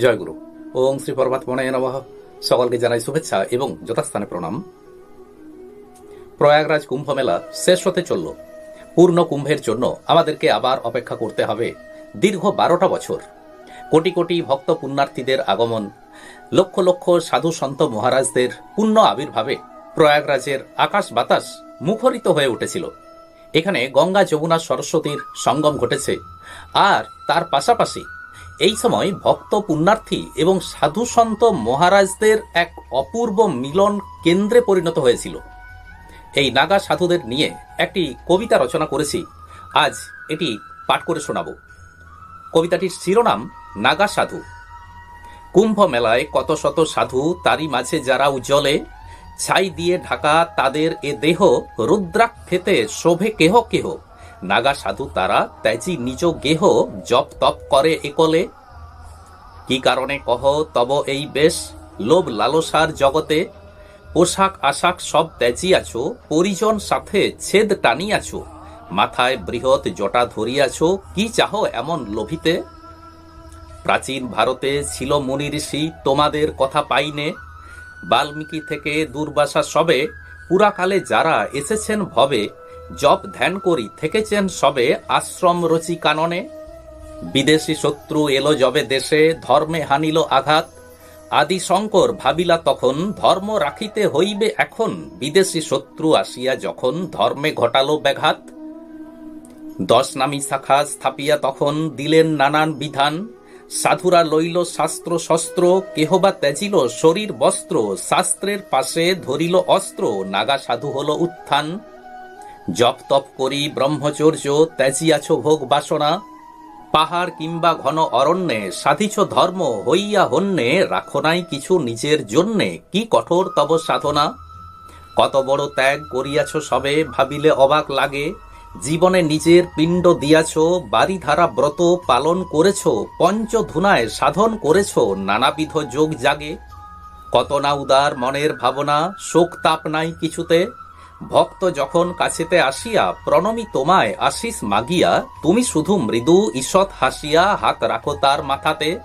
জয়গুরু ওং শ্রী পরমাত্মনে নমঃ। সকলকে জানাই শুভেচ্ছা এবং যথাস্থানে প্রণাম। প্রয়াগরাজ কুম্ভ মেলা শেষ হতে চলল। পূর্ণ কুম্ভের জন্য আমাদেরকে আবার অপেক্ষা করতে হবে দীর্ঘ বারোটা বছর। কোটি কোটি ভক্ত পুণ্যার্থীদের আগমন, লক্ষ লক্ষ সাধু সন্ত মহারাজদের পুণ্য আবির্ভাবে প্রয়াগরাজের আকাশ বাতাস মুখরিত হয়ে উঠেছিল। এখানে গঙ্গা যমুনা সরস্বতীর সঙ্গম ঘটেছে। আর তার পাশাপাশি এই সময় ভক্ত পুণ্যার্থী এবং সাধু সন্ত মহারাজদের এক অপূর্ব মিলন কেন্দ্রে পরিণত হয়েছিল। এই নাগা সাধুদের নিয়ে একটি কবিতা রচনা করেছি। আজ এটি পাঠ করে শোনাব। কবিতাটির শিরোনাম, নাগা সাধু। কুম্ভ মেলায় কত শত সাধু তারই মাঝে যারা উজ্জ্বলে, ছাই দিয়ে ঢাকা তাদের এ দেহ, রুদ্রাক্ষেতে শোভে কেহ কেহ। নাগা সাধু তারা ত্যাজি নিজ গেহ জপ তপ করে একলে। কি কারণে কহ, তব এই বেশ, লোভ লালসার জগতে। পোশাক আশাক সব ত্যাজিয়াছ, পরিজন সাথে ছেদ টানিয়াছ। মাথায় বৃহৎ জটা ধরিয়াছ, কি চাহ এমন লোভিতে? প্রাচীন ভারতে ছিল মুনি ঋষি, তোমাদের কথা পাইনে। বাল্মীকি থেকে দুর্বাসা সবে, পুরাকালে যারা এসেছেন ভবে জপ ধ্যান করি, থেকেছেন সবে আশ্রম রচি কাননে। বিদেশি শত্রু এলো যবে দেশে, ধর্মে হানিল আঘাত। আদি শঙ্কর ভাবিলা তখন, ধর্ম রাখিতে হইবে এখন, বিদেশি শত্রু আসিয়া যখন ধর্মে ঘটালো ব্যাঘাত। দশ নামী শাখা স্থাপিয়া তখন দিলেন নানান বিধান। সাধুরা লইল শাস্ত্র শস্ত্র কেহ বা ত্যাজিল শরীর বস্ত্র, শাস্ত্রের পাশে ধরিল অস্ত্র, নাগা সাধু হল উত্থান। জপ তপ করি, ব্রহ্মচর্য, ত্যাজিয়াছ ভোগ বাসনা, পাহাড় কিংবা ঘন অরণ্যে সাধিছ ধর্ম, হইয়া হন্যে রাখো নাই কিছু নিজের জন্যে, কি কঠোর তব সাধনা? কত বড় ত্যাগ করিয়াছ সবে, ভাবিলে অবাক লাগে। জীবনে নিজের পিণ্ড দিয়াছ বাড়িধারা ব্রত পালন করেছ, পঞ্চধুনায় সাধন করেছ, নানাবিধ যোগ জাগে। কত না উদার মনের ভাবনা, শোক তাপ নাই কিছুতে। ভক্ত যখন কাছেতে আসিয়া, প্রণমী তোমায় আশিস মাগিয়া, তুমি শুধু মৃদু ঈষৎ হাসিয়া হাত রাখো তার মাথাতে।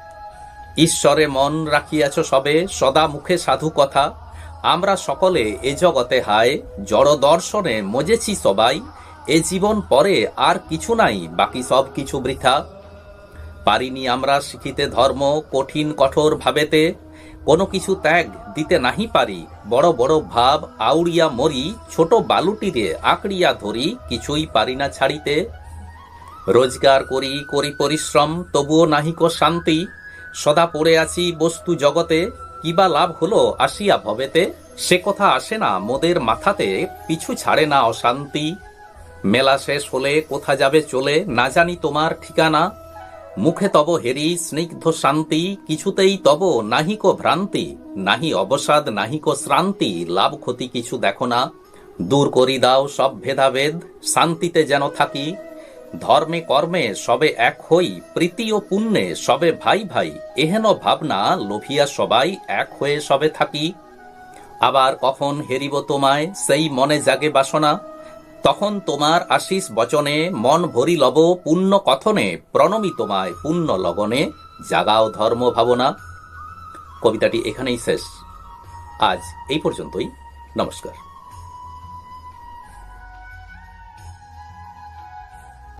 ঈশ্বরে মন রাখিয়াছ সবে, সদা মুখে সাধু কথা। আমরা সকলে এ জগতে হায়, জড় দর্শনে মজেছি সবাই। এ জীবন পরে আর কিছু নাই, বাকি সব কিছু বৃথা। পারিনি আমরা শিখিতে ধর্ম কঠিন কঠোর ভাবেতে। কোনো কিছু ত্যাগ দিতে নাহি পারি, বড় বড় ভাব আউড়িয়া মরি, ছোট বালুটিরে আঁকড়িয়া ধরি, কিছুই পারি না ছাড়িতে। রোজগার করি করি পরিশ্রম, তবুও নাহিক শান্তি। সদা পড়ে আছি বস্তু জগতে কিবা লাভ হলো আসিয়া ভবেতে? সে কথা আসে না মোদের মাথাতে, পিছু ছাড়ে না অশান্তি। মেলা শেষ হলে কোথা যাবে চলে, না জানি তোমার ঠিকানা। মুখে তব হেরি, স্নিগ্ধ শান্তি, কিছুতেই তব নাহিক ভ্রান্তি, নাহি অবসাদ, নাহিক শ্রান্তি, লাভ ক্ষতি কিছু দেখো না। দূর করি দাও সব ভেদাভেদ, শান্তিতে যেন থাকি। ধর্মে কর্মে সবে এক হই, প্রীতি ও পুণ্যে সবে ভাই ভাই, এহেন ভাবনা লোভিয়া সবাই এক হয়ে সবে থাকি। আবার কখন হেরিব তোমায়, সেই মনে জাগে বাসনা। তখন তোমার আশিস বচনে মন ভরি লব পুণ্য কথনে, প্রণমী তোমায় পুণ্য লগনে জাগাও ধর্ম ভাবনা। কবিতাটি এখানেই শেষ। আজ এই পর্যন্তই। নমস্কার।